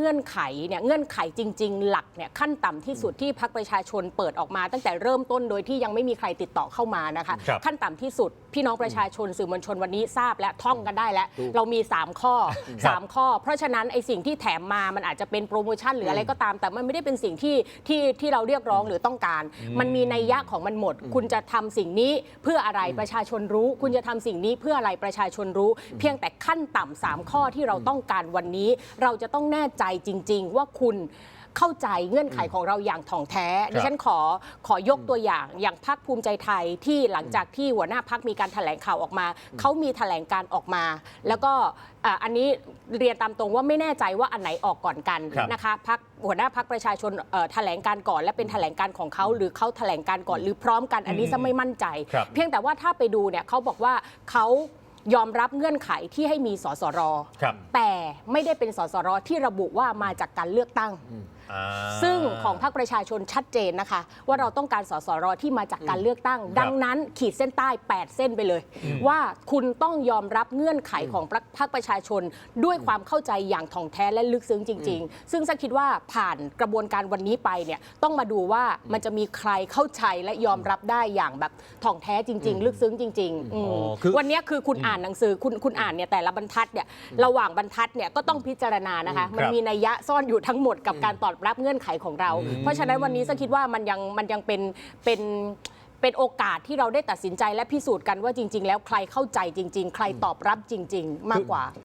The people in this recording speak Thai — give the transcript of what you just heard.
เงื่อนไขเนี่ยเงื่อนไขจริง ๆ หลักเนี่ยขั้นต่ำที่สุดที่พักประชาชนเปิดออกมา ตั้งแต่เริ่มต้นโดยที่ยังไม่มีใครติดต่อเข้ามานะคะครับขั้นต่ำที่สุดพี่น้องประชาชนสื่อมวลชนวันนี้ทราบและท่องกันได้แล้ว เรามี 3 ข้อ 3 ข้อ เพราะฉะนั้นไอ้สิ่งที่แถมมามันอาจจะเป็นโปรโมชั่นหรืออะไรก็ตาม แต่มันไม่ได้เป็นสิ่งที่ที่ที่เราเรียกร้องหรือต้องการ มันมีนัยยะของมันหมด คุณจะทำสิ่งนี้เพื่ออะไรประชาชนรู้ คุณจะทำสิ่งนี้เพื่ออะไรประชาชนรู้ เพียงแต่ขั้นต่ำสามข้อที่เราต้องการวันนี้ เราจะต้องแน่ใจจริง ๆ ว่าคุณเข้าใจเงื่อนไขของเราอย่างถ่องแท้ ดิฉันขอขอยกตัวอย่างอย่างพักภูมิใจไทยที่หลังจากที่หัวหน้าพักมีการแถลงข่าวออกมา เขามีแถลงการออกมา แล้วก็อะอันนี้เรียนตามตรงว่าไม่แน่ใจว่าอันไหนออกก่อนกันครับนะคะพักหัวหน้าพักประชาชนเอ่อแถลงการก่อน และเป็นแถลงการของเขาหรือเขาแถลงการก่อนหรือพร้อมกันอันนี้จะไม่มั่นใจครับเพียงแต่ว่าถ้าไปดูเนี่ยเขาบอกว่าเขา ยอมรับเงื่อนไขที่ให้มีสสร ครับแต่ไม่ได้เป็นสสรที่ระบุว่ามาจากการเลือกตั้ง อ่า ซึ่งของพรรคประชาชนชัดเจนนะคะ ว่าเราต้องการสสรที่มาจากการเลือกตั้ง ดังนั้นขีดเส้นใต้ 8 เส้นไปเลย ว่าคุณต้องยอมรับเงื่อนไขของพรรคพรรคประชาชน ด้วยความเข้าใจอย่างถ่องแท้และลึกซึ้งจริง ๆ ซึ่งฉันคิดว่าผ่านกระบวนการวันนี้ไปเนี่ยต้องมาดูว่ามันจะมีใครเข้าใจและยอมรับได้อย่างแบบถ่องแท้จริง ๆ ลึกซึ้งจริงๆอืมอ๋อคือ วันนี้คือคุณอ่านหนังสือคุณคุณอ่านเนี่ยแต่ละบรรทัดเนี่ยระหว่างบรรทัดเนี่ยก็ต้องพิจารณานะคะมันครับมีนัยยะซ่อนอยู่ทั้งหมดกับการตอบรับเงื่อนไขของเรา เพราะฉะนั้นวันนี้ฉันคิดว่ามันยังมันยังเป็นเป็นเป็นโอกาสที่เราได้ตัดสินใจและพิสูจน์กันว่าจริง ๆ แล้วใครเข้าใจจริง ๆ ใครตอบรับจริง ๆ มากกว่า